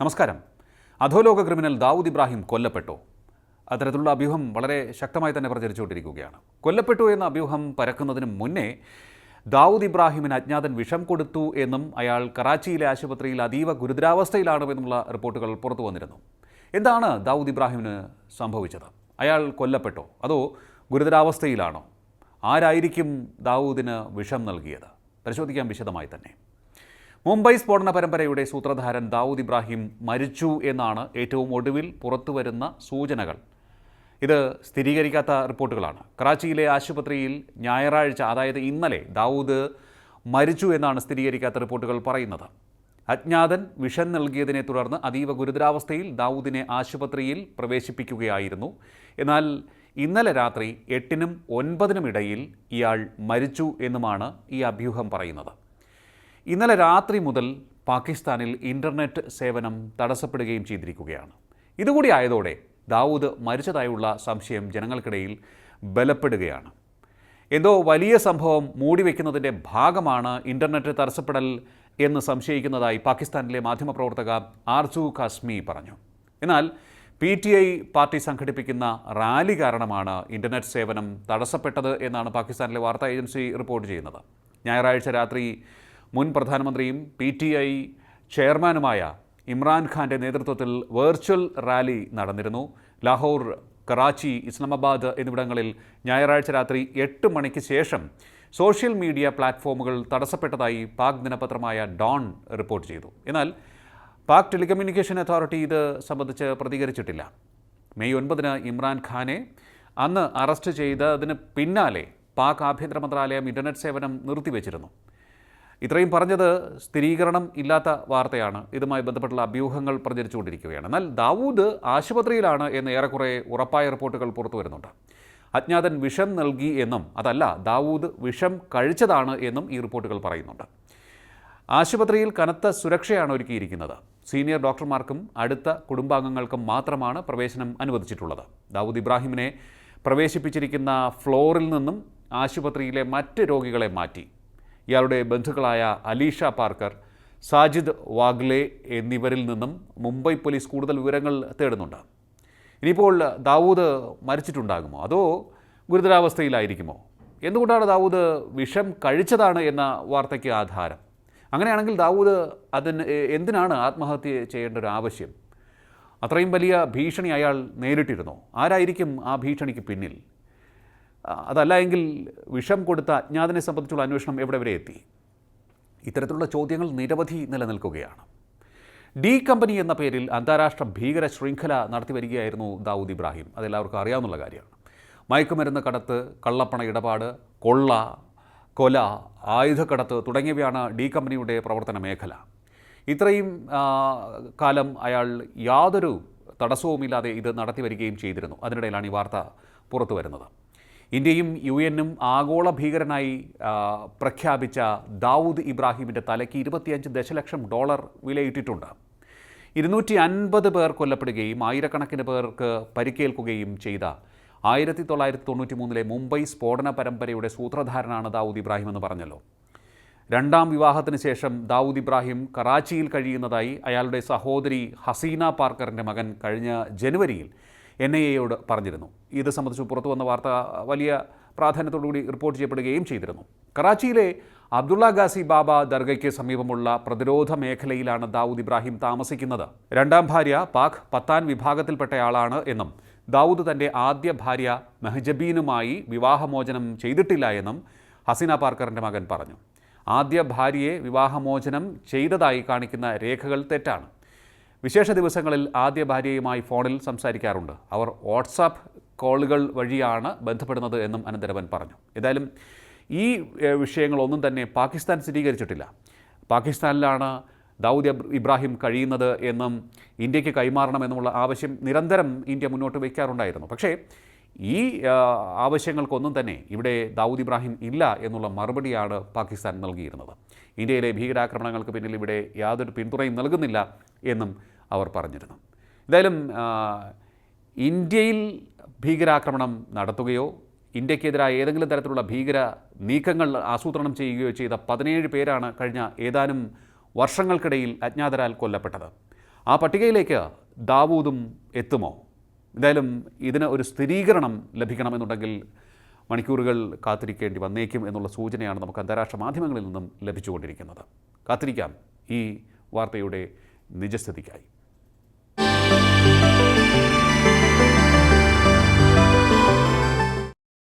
നമസ്കാരം. അധോലോക ക്രിമിനൽ ദാവൂദ് ഇബ്രാഹിം കൊല്ലപ്പെട്ടു. അത്തരത്തിലുള്ള അഭ്യൂഹം വളരെ ശക്തമായി തന്നെ പ്രചരിച്ചുകൊണ്ടിരിക്കുകയാണ്. കൊല്ലപ്പെട്ടു എന്ന അഭ്യൂഹം പരക്കുന്നതിന് മുന്നേ ദാവൂദ് ഇബ്രാഹിമിന് അജ്ഞാതൻ വിഷം കൊടുത്തു എന്നും അയാൾ കറാച്ചിയിലെ ആശുപത്രിയിൽ അതീവ ഗുരുതരാവസ്ഥയിലാണെന്നുള്ള റിപ്പോർട്ടുകൾ പുറത്തു വന്നിരുന്നു. എന്താണ് ദാവൂദ് ഇബ്രാഹിമിന് സംഭവിച്ചത്? അയാൾ കൊല്ലപ്പെട്ടോ? അതോ ഗുരുതരാവസ്ഥയിലാണോ? ആരായിരിക്കും ദാവൂദിന് വിഷം നൽകിയത്? പരിശോധിക്കാം വിശദമായി തന്നെ. മുംബൈ സ്ഫോടന പരമ്പരയുടെ സൂത്രധാരൻ ദാവൂദ് ഇബ്രാഹിം മരിച്ചു എന്നാണ് ഏറ്റവും ഒടുവിൽ പുറത്തുവരുന്ന സൂചനകൾ. ഇത് സ്ഥിരീകരിക്കാത്ത റിപ്പോർട്ടുകളാണ്. കറാച്ചിയിലെ ആശുപത്രിയിൽ ഞായറാഴ്ച അതായത് ഇന്നലെ ദാവൂദ് മരിച്ചു എന്നാണ് സ്ഥിരീകരിക്കാത്ത റിപ്പോർട്ടുകൾ പറയുന്നത്. അജ്ഞാതൻ വിഷം നൽകിയതിനെ തുടർന്ന് അതീവ ഗുരുതരാവസ്ഥയിൽ ദാവൂദിനെ ആശുപത്രിയിൽ പ്രവേശിപ്പിക്കുകയായിരുന്നു. എന്നാൽ ഇന്നലെ രാത്രി എട്ടിനും ഒൻപതിനും ഇടയിൽ ഇയാൾ മരിച്ചു എന്നുമാണ് ഈ അഭ്യൂഹം പറയുന്നത്. ഇന്നലെ രാത്രി മുതൽ പാകിസ്ഥാനിൽ ഇന്റർനെറ്റ് സേവനം തടസ്സപ്പെടുകയും ചെയ്തിരിക്കുകയാണ്. ഇതുകൂടി ആയതോടെ ദാവൂദ് മരിച്ചതായുള്ള സംശയം ജനങ്ങൾക്കിടയിൽ ബലപ്പെടുകയാണ്. എന്തോ വലിയ സംഭവം മൂടിവെക്കുന്നതിന്റെ ഭാഗമാണ് ഇന്റർനെറ്റ് തടസ്സപ്പെടൽ എന്ന് സംശയിക്കുന്നതായി പാകിസ്ഥാനിലെ മാധ്യമപ്രവർത്തക ആർജു കാസ്മി പറഞ്ഞു. എന്നാൽ പി ടി ഐ പാർട്ടി സംഘടിപ്പിക്കുന്ന റാലി കാരണമാണ് ഇന്റർനെറ്റ് സേവനം തടസ്സപ്പെട്ടത് എന്നാണ് പാകിസ്ഥാനിലെ വാർത്താ ഏജൻസി റിപ്പോർട്ട് ചെയ്യുന്നത്. ഞായറാഴ്ച രാത്രി മുൻ പ്രധാനമന്ത്രിയും പി ടി ഐ ചെയർമാനുമായ ഇമ്രാൻഖാന്റെ നേതൃത്വത്തിൽ വെർച്വൽ റാലി നടന്നിരുന്നു. ലാഹോർ കറാച്ചി ഇസ്ലാമാബാദ് എന്നിവിടങ്ങളിൽ ഞായറാഴ്ച രാത്രി എട്ട് മണിക്ക് ശേഷം സോഷ്യൽ മീഡിയ പ്ലാറ്റ്ഫോമുകൾ തടസ്സപ്പെട്ടതായി പാക് ദിനപത്രമായ ഡോൺ റിപ്പോർട്ട് ചെയ്തു. എന്നാൽ പാക് ടെലികമ്മ്യൂണിക്കേഷൻ അതോറിറ്റി ഇത് സംബന്ധിച്ച് പ്രതികരിച്ചിട്ടില്ല. മെയ് ഒൻപതിന് ഇമ്രാൻഖാനെ അന്ന് അറസ്റ്റ് ചെയ്തതിന് പിന്നാലെ പാക് ആഭ്യന്തര മന്ത്രാലയം ഇന്റർനെറ്റ് സേവനം നിർത്തിവെച്ചിരുന്നു. ഇത്രയും പറഞ്ഞത് സ്ഥിരീകരണം ഇല്ലാത്ത വാർത്തയാണ്. ഇതുമായി ബന്ധപ്പെട്ടുള്ള അഭ്യൂഹങ്ങൾ പ്രചരിച്ചുകൊണ്ടിരിക്കുകയാണ്. എന്നാൽ ദാവൂദ് ആശുപത്രിയിലാണ് എന്ന് ഏറെക്കുറെ ഉറപ്പായ റിപ്പോർട്ടുകൾ പുറത്തു വരുന്നുണ്ട്. അജ്ഞാതൻ വിഷം നൽകി എന്നും അതല്ല ദാവൂദ് വിഷം കഴിച്ചതാണ് എന്നും ഈ റിപ്പോർട്ടുകൾ പറയുന്നുണ്ട്. ആശുപത്രിയിൽ കനത്ത സുരക്ഷയാണ് ഒരുക്കിയിരിക്കുന്നത്. സീനിയർ ഡോക്ടർമാർക്കും അടുത്ത കുടുംബാംഗങ്ങൾക്കും മാത്രമാണ് പ്രവേശനം അനുവദിച്ചിട്ടുള്ളത്. ദാവൂദ് ഇബ്രാഹിമിനെ പ്രവേശിപ്പിച്ചിരിക്കുന്ന ഫ്ലോറിൽ നിന്നും ആശുപത്രിയിലെ മറ്റ് രോഗികളെ മാറ്റി. ഇയാളുടെ ബന്ധുക്കളായ അലീഷ പാർക്കർ സാജിദ് വാഗ്ലെ എന്നിവരിൽ നിന്നും മുംബൈ പോലീസ് കൂടുതൽ വിവരങ്ങൾ തേടുന്നുണ്ട്. ഇനിയിപ്പോൾ ദാവൂദ് മരിച്ചിട്ടുണ്ടാകുമോ? അതോ ഗുരുതരാവസ്ഥയിലായിരിക്കുമോ? എന്തുകൊണ്ടാണ് ദാവൂദ് വിഷം കഴിച്ചതാണ് എന്ന വാർത്തയ്ക്ക് ആധാരം? അങ്ങനെയാണെങ്കിൽ ദാവൂദ് അതിന് എന്തിനാണ് ആത്മഹത്യ ചെയ്യേണ്ട ഒരു ആവശ്യം? അത്രയും വലിയ ഭീഷണി അയാൾ നേരിട്ടിരുന്നോ? ആരായിരിക്കും ആ ഭീഷണിക്ക് പിന്നിൽ? അതല്ല എങ്കിൽ വിഷം കൊടുത്ത അജ്ഞാതനെ സംബന്ധിച്ചുള്ള അന്വേഷണം എവിടെ വരെ എത്തി? ഇത്തരത്തിലുള്ള ചോദ്യങ്ങൾ നിരവധി നിലനിൽക്കുകയാണ്. ഡി കമ്പനി എന്ന പേരിൽ അന്താരാഷ്ട്ര ഭീകര ശൃംഖല നടത്തി വരികയായിരുന്നു ദാവൂദ് ഇബ്രാഹിം. അതെല്ലാവർക്കും അറിയാവുന്ന കാര്യമാണ്. മയക്കുമരുന്ന് കടത്ത് കള്ളപ്പണ ഇടപാട് കൊള്ള കൊല ആയുധക്കടത്ത് തുടങ്ങിയവയാണ് ഡി കമ്പനിയുടെ പ്രവർത്തന മേഖല. ഇത്രയും കാലം അയാൾ യാതൊരു തടസ്സവുമില്ലാതെ ഇത് നടത്തി വരികയും ചെയ്തിരുന്നു. അതിനിടയിലാണ് ഈ വാർത്ത പുറത്തു വരുന്നത്. ഇന്ത്യയും യു എന്നും ആഗോള ഭീകരനായി പ്രഖ്യാപിച്ച ദാവൂദ് ഇബ്രാഹിമിന്റെ തലയ്ക്ക് ഇരുപത്തിയഞ്ച് ദശലക്ഷം ഡോളർ വിലയിട്ടിട്ടുണ്ട്. ഇരുന്നൂറ്റി അൻപത് പേർ കൊല്ലപ്പെടുകയും ആയിരക്കണക്കിന് പേർക്ക് പരിക്കേൽക്കുകയും ചെയ്ത ആയിരത്തി തൊള്ളായിരത്തി തൊണ്ണൂറ്റി മൂന്നിലെ മുംബൈ സ്ഫോടന പരമ്പരയുടെ സൂത്രധാരനാണ് ദാവൂദ് ഇബ്രാഹിം എന്ന് പറഞ്ഞല്ലോ. രണ്ടാം വിവാഹത്തിന് ശേഷം ദാവൂദ് ഇബ്രാഹിം കറാച്ചിയിൽ കഴിയുന്നതായി അയാളുടെ സഹോദരി ഹസീന പാർക്കറിന്റെ മകൻ കഴിഞ്ഞ ജനുവരിയിൽ എൻ ഐ എയോട് പറഞ്ഞിരുന്നു. ഇത് സംബന്ധിച്ച് പുറത്തു വന്ന വാർത്ത വലിയ പ്രാധാന്യത്തോടുകൂടി റിപ്പോർട്ട് ചെയ്യപ്പെടുകയും ചെയ്തിരുന്നു. കറാച്ചിയിലെ അബ്ദുള്ള ഗാസി ബാബ ദർഗയ്ക്ക് സമീപമുള്ള പ്രതിരോധ മേഖലയിലാണ് ദാവൂദ് ഇബ്രാഹിം താമസിക്കുന്നത്. രണ്ടാം ഭാര്യ പാക് പത്താൻ വിഭാഗത്തിൽപ്പെട്ടയാളാണ് എന്നും ദാവൂദ് തന്റെ ആദ്യ ഭാര്യ മെഹജബീനുമായി വിവാഹമോചനം ചെയ്തിട്ടില്ല എന്നും ഹസീന പാർക്കറിന്റെ മകൻ പറഞ്ഞു. ആദ്യ ഭാര്യയെ വിവാഹമോചനം ചെയ്തതായി കാണിക്കുന്ന രേഖകൾ തെറ്റാണ്. വിശേഷ ദിവസങ്ങളിൽ ആദ്യ ഭാര്യയുമായി ഫോണിൽ സംസാരിക്കാറുണ്ട്. അവർ വാട്സാപ്പ് കോളുകൾ വഴിയാണ് ബന്ധപ്പെടുന്നത് എന്നും അനന്തരവൻ പറഞ്ഞു. ഏതായാലും ഈ വിഷയങ്ങളൊന്നും തന്നെ പാകിസ്ഥാൻ സ്ഥിരീകരിച്ചിട്ടില്ല. പാകിസ്ഥാനിലാണ് ദൗദ് ഇബ്രാഹിം കഴിയുന്നത് എന്നും ഇന്ത്യയ്ക്ക് കൈമാറണമെന്നുമുള്ള ആവശ്യം നിരന്തരം ഇന്ത്യ മുന്നോട്ട് വയ്ക്കാറുണ്ടായിരുന്നു. പക്ഷേ ഈ ആവശ്യങ്ങൾക്കൊന്നും തന്നെ ഇവിടെ ദാവൂദ് ഇബ്രാഹിം ഇല്ല എന്നുള്ള മറുപടിയാണ് പാകിസ്ഥാൻ നൽകിയിരുന്നത്. ഇന്ത്യയിലെ ഭീകരാക്രമണങ്ങൾക്ക് പിന്നിൽ ഇവിടെ യാതൊരു പിന്തുണയും നൽകുന്നില്ല എന്നും അവർ പറഞ്ഞിരുന്നു. എന്തായാലും ഇന്ത്യയിൽ ഭീകരാക്രമണം നടത്തുകയോ ഇന്ത്യക്കെതിരായ ഏതെങ്കിലും തരത്തിലുള്ള ഭീകര നീക്കങ്ങൾ ആസൂത്രണം ചെയ്യുകയോ ചെയ്ത പതിനേഴ് പേരാണ് കഴിഞ്ഞ ഏതാനും വർഷങ്ങൾക്കിടയിൽ അജ്ഞാതരാൽ കൊല്ലപ്പെട്ടത്. ആ പട്ടികയിലേക്ക് ദാവൂദും എത്തുമോ? എന്തായാലും ഇതിന് ഒരു സ്ഥിരീകരണം ലഭിക്കണമെന്നുണ്ടെങ്കിൽ മണിക്കൂറുകൾ കാത്തിരിക്കേണ്ടി വന്നേക്കും എന്നുള്ള സൂചനയാണ് നമുക്ക് അന്താരാഷ്ട്ര മാധ്യമങ്ങളിൽ നിന്നും ലഭിച്ചുകൊണ്ടിരിക്കുന്നത്. കാത്തിരിക്കാം. ഈ വാർത്തയുടെ നിജസ്ഥിതിക്കായി.